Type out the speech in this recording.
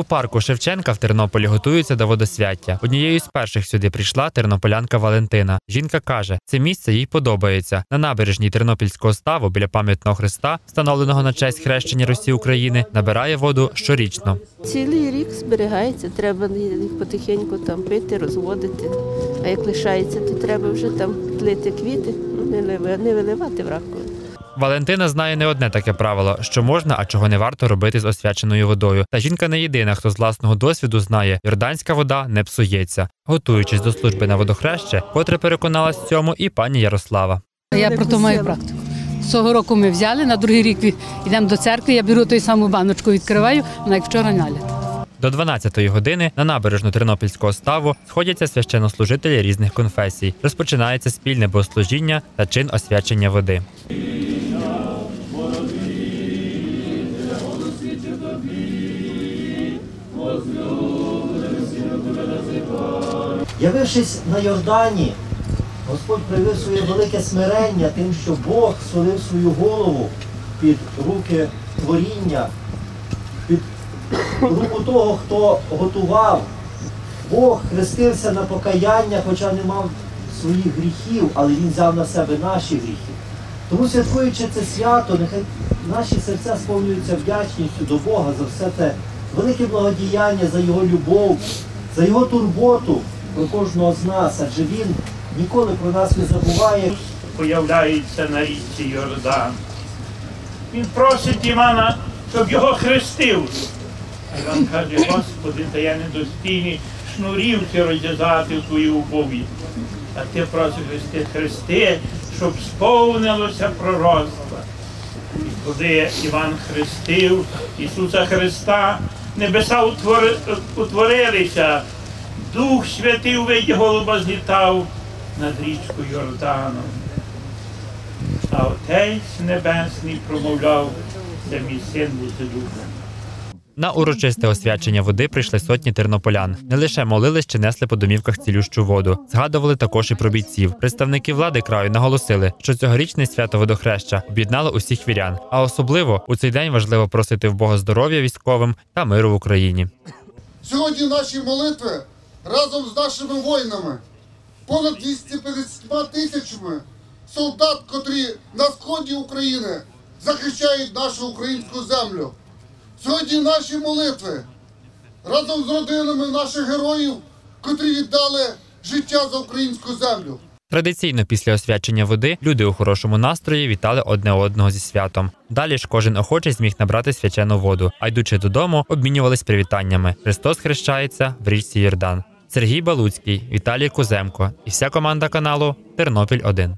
У парку Шевченка в Тернополі готуються до водосвяття. Однією з перших сюди прийшла тернополянка Валентина. Жінка каже, це місце їй подобається. На набережній Тернопільського ставу біля пам'ятного хреста, встановленого на честь хрещення Русі України, набирає воду щорічно. Цілий рік зберігається, треба потихеньку там пити, розводити. А як лишається, то треба вже там тлити квіти, ну, не виливати в раковину. Валентина знає не одне таке правило, що можна, а чого не варто робити з освяченою водою. Та жінка не єдина, хто з власного досвіду знає, йорданська вода не псується. Готуючись до служби на водохреще, котре переконалась в цьому і пані Ярослава. Я про то маю практику. Цього року ми взяли, на другий рік йдемо до церкви, я беру той саму баночку, відкриваю, вона як вчора наліта. До 12-ї години на набережну Тернопільського ставу сходяться священнослужителі різних конфесій. Розпочинається спільне богослужіння та чин освячення води. Явившись на Йордані, Господь привив своє велике смирення тим, що Бог солив свою голову під руки творіння, під руку того, хто готував. Бог хрестився на покаяння, хоча не мав своїх гріхів, але Він взяв на себе наші гріхи. Тому святкуючи це свято, нехай наші серця сповнюються вдячністю до Бога за все те велике благодіяння, за його любов, за його турботу про кожного з нас, адже він ніколи про нас не забуває. появляється на річці Йордан. Він просить Івана, щоб його хрестив. Іван каже, Господи, та я недостійний шнурів ці розв'язати в твою обов'язку. А ти просиш хрести хрести, щоб сповнилося пророцтво. Коли Іван хрестив Ісуса Христа, небеса утвори- утворилися, Дух Святий у виді голуба злітав над річкою Йорданом. А Отець Небесний промовляв, це мій син буде духом. На урочисте освячення води прийшли сотні тернополян. Не лише молились чи несли по домівках цілющу воду. Згадували також і про бійців. Представники влади краю наголосили, що цьогорічне свято водохреща об'єднало усіх вірян. А особливо у цей день важливо просити в Бога здоров'я військовим та миру в Україні. Сьогодні наші молитви разом з нашими воїнами, понад 250 тисячами солдат, котрі на сході України захищають нашу українську землю. Сьогодні наші молитви разом з родинами наших героїв, котрі віддали життя за українську землю. Традиційно після освячення води люди у хорошому настрої вітали одне одного зі святом. Далі ж кожен охочий зміг набрати свячену воду, а йдучи додому, обмінювались привітаннями. Христос хрещається в річці Йордан. Сергій Балуцький, Віталій Куземко і вся команда каналу Тернопіль 1